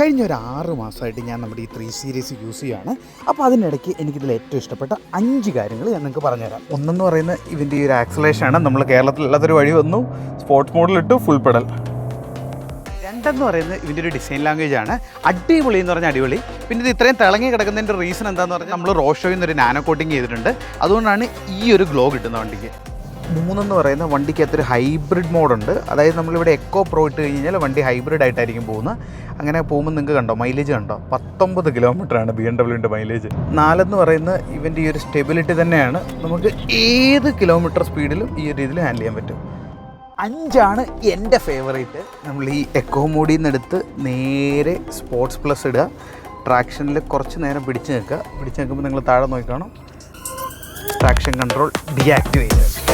കഴിഞ്ഞ ഒരു ആറ് മാസമായിട്ട് ഞാൻ നമ്മുടെ ഈ ത്രീ സീരീസ് യൂസ് ചെയ്യുകയാണ് അപ്പോൾ അതിനിടയ്ക്ക് എനിക്കിതിൽ ഏറ്റവും ഇഷ്ടപ്പെട്ട അഞ്ച് കാര്യങ്ങൾ ഞാൻ നിങ്ങൾക്ക് പറഞ്ഞുതരാം. ഒന്നെന്ന് പറയുന്നത് ഇതിന്റെ ഈ ഒരു ആക്സലേഷൻ ആണ്. നമ്മൾ കേരളത്തിലല്ലാത്തൊരു വഴി വന്നു. സ്പോർട്സ് മോഡിലിട്ട് ഫുൾ പെടൽ രണ്ടെന്ന് പറയുന്നത് ഇതിന്റെ ഒരു ഡിസൈൻ ലാംഗ്വേജ് ആണ്. അടിപൊളി എന്ന് പറഞ്ഞാൽ അടിപൊളി. പിന്നെ ഇത് ഇത്രയും തിളങ്ങി കിടക്കുന്നതിന്റെ റീസൺ എന്താണെന്ന് പറഞ്ഞാൽ നമ്മൾ റോഷോയിൽ നിന്ന് ഒരു നാനോ കോട്ടിങ് ചെയ്തിട്ടുണ്ട്. അതുകൊണ്ടാണ് ഈ ഒരു ഗ്ലോ കിട്ടുന്ന വണ്ടിക്ക്. മൂന്നെന്ന് പറയുന്ന വണ്ടിക്ക് അത്ര ഹൈബ്രിഡ് മോഡുണ്ട് അതായത് നമ്മളിവിടെ എക്കോ പ്രോ ഇട്ട് കഴിഞ്ഞ് കഴിഞ്ഞാൽ വണ്ടി ഹൈബ്രിഡ് ആയിട്ടായിരിക്കും പോകുന്നത്. അങ്ങനെ പോകുമ്പോൾ നിങ്ങൾക്ക് കണ്ടോ മൈലേജ് കണ്ടോ? പത്തൊമ്പത് കിലോമീറ്ററാണ് ബി എം ഡബ്ല്യുവിന്റെ മൈലേജ് നാലെന്ന് പറയുന്ന ഇവന്റെ ഈ ഒരു സ്റ്റെബിലിറ്റി തന്നെയാണ്. നമുക്ക് ഏത് കിലോമീറ്റർ സ്പീഡിലും ഈ രീതിയിൽ ഹാൻഡിൽ ചെയ്യാൻ പറ്റും. അഞ്ചാണ് എന്റെ ഫേവറേറ്റ് നമ്മൾ ഈ എക്കോ മോഡിൽ നിന്ന് എടുത്ത് നേരെ സ്പോർട്സ് പ്ലസ് ഇടുക. ട്രാക്ഷനിൽ കുറച്ച് നേരം പിടിച്ച് നിൽക്കുക. പിടിച്ച് നിൽക്കുമ്പോൾ നിങ്ങൾ താഴെ നോക്കിക്കാണും. Traction control deactivate